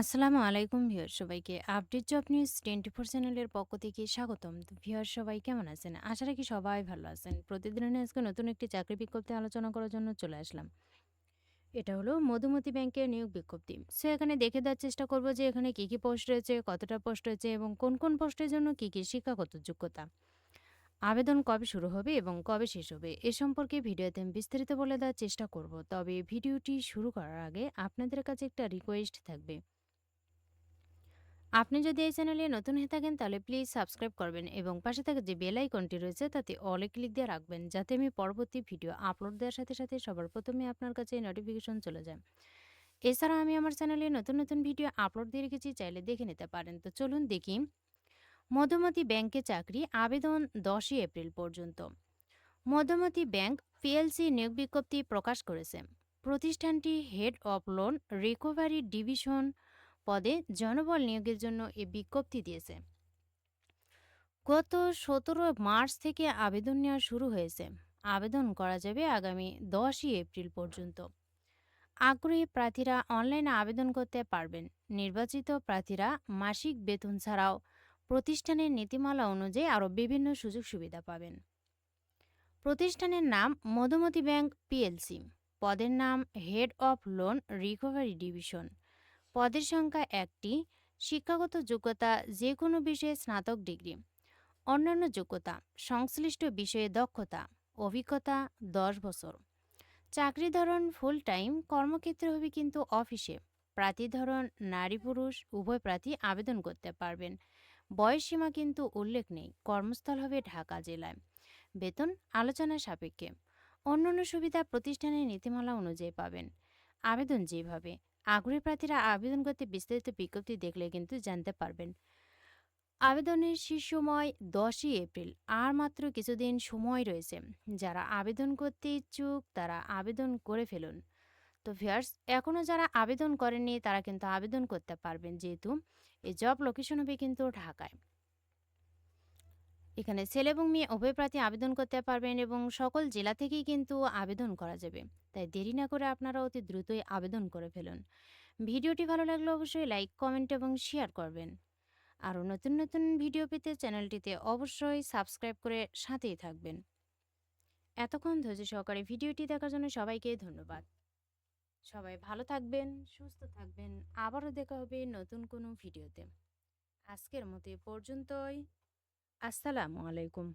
আসসালামু আলাইকুম ভিউয়ার সবাইকে update job news twenty four চ্যানেলের পক্ষ থেকে স্বাগতম। ভিউয়ার সবাই কেমন আছেন? আশা রাখি সবাই ভালো আছেন। প্রতিদিনের আজকে নতুন একটি চাকরি বিজ্ঞপ্তি আলোচনা করার জন্য চলে আসলাম। এটা হলো মধুমতি ব্যাংকের নিয়োগ বিজ্ঞপ্তি। সো এখানে দেখে দেওয়ার চেষ্টা করব যে এখানে কী কী পোস্ট রয়েছে, কতটা পোস্ট রয়েছে এবং কোন কোন পোস্টের জন্য কী কী শিক্ষাগত যোগ্যতা। আবেদন কবে শুরু হবে এবং কবে শেষ হবে, এ সম্পর্কে ভিডিওতে আমি বিস্তারিত বলে দেওয়ার চেষ্টা করব। তবে ভিডিওটি শুরু করার আগে আপনাদের কাছে একটা রিকোয়েস্ট থাকবে। আপনি যদি এই চ্যানেলে নতুন হয়ে থাকেন, তাহলে প্লিজ সাবস্ক্রাইব করবেন এবং পাশে থাকা যে বেল আইকনটি রয়েছে, তাতে অলে ক্লিক দিয়ে রাখবেন, যাতে আমি পরবর্তী ভিডিও আপলোড দেওয়ার সাথে সাথে সবার প্রথমে আপনার কাছে নোটিফিকেশন চলে যায়। এছাড়াও আমি আমার চ্যানেলে নতুন নতুন ভিডিও আপলোড দিয়ে রেখেছি, চাইলে দেখে নিতে পারেন। তো চলুন দেখি। মধুমতি ব্যাংকে চাকরি, আবেদন দশই এপ্রিল পর্যন্ত। মধুমতি ব্যাংক পিএলসি নিয়োগ বিজ্ঞপ্তি প্রকাশ করেছে। প্রতিষ্ঠানটি head of loan recovery division পদে জনবল নিয়োগের জন্য এ বিজ্ঞপ্তি দিয়েছে। গত সতেরো মার্চ থেকে আবেদন নেওয়া শুরু হয়েছে। আবেদন করা যাবে আগামী দশই এপ্রিল পর্যন্ত। আগ্রহী প্রার্থীরা অনলাইনে আবেদন করতে পারবেন। নির্বাচিত প্রার্থীরা মাসিক বেতন ছাড়াও প্রতিষ্ঠানের নীতিমালা অনুযায়ী আরও বিভিন্ন সুযোগ সুবিধা পাবেন। প্রতিষ্ঠানের নাম মধুমতি ব্যাংক পিএলসি। পদের নাম head of loan recovery division. পদের সংখ্যা একটি, শিক্ষাগত যোগ্যতা যে কোনো বিষয়ে স্নাতক ডিগ্রি। অন্যান্য যোগ্যতা, সংশ্লিষ্ট বিষয়ে দক্ষতা, অভিজ্ঞতা দশ বছর। চাকরি ধরন ফুল টাইম কর্মক্ষেত্র হবে কিন্তু অফিসে প্রার্থী ধরন, নারী পুরুষ, উভয় প্রার্থী আবেদন করতে পারবেন। বয়স সীমা কিন্তু উল্লেখ নেই, কর্মস্থল হবে ঢাকা জেলায়। বেতন, আলোচনা সাপেক্ষে। অন্যান্য সুবিধা প্রতিষ্ঠানের নীতিমালা অনুযায়ী পাবেন। আবেদন যেভাবে আগ্রহী প্রার্থীরা আবেদন করতে বিস্তারিত বিজ্ঞপ্তি দেখলে কিন্তু জানতে পারবেন। আবেদনের শেষ সময় দশই এপ্রিল, আর মাত্র কিছুদিন সময় রয়েছে। যারা আবেদন করতে ইচ্ছুক, তারা আবেদন করে ফেলুন। তো ভিয়ার্স এখনও যারা আবেদন করেননি, তারা কিন্তু আবেদন করতে পারবেন, যেহেতু এই জব লোকেশন হবে কিন্তু ঢাকায়। এখানে ছেলে এবং মেয়ে উভয় প্রার্থী আবেদন করতে পারবেন এবং সকল জেলা থেকেই কিন্তু আবেদন করা যাবে। তাই দেরি না করে আপনারা অতি দ্রুতই আবেদন করে ফেলুন। ভিডিওটি ভালো লাগলে অবশ্যই লাইক, কমেন্ট এবং শেয়ার করবেন। আরও নতুন নতুন ভিডিও পেতে চ্যানেলটিতে অবশ্যই সাবস্ক্রাইব করে সাথেই থাকবেন। এতক্ষণ ধৈর্য সহকারে ভিডিওটি দেখার জন্য সবাইকে ধন্যবাদ। সবাই ভালো থাকবেন, সুস্থ থাকবেন। আবারও দেখা হবে নতুন কোনো ভিডিওতে। আজকের মতো পর্যন্তই। আসসালামু আলাইকুম।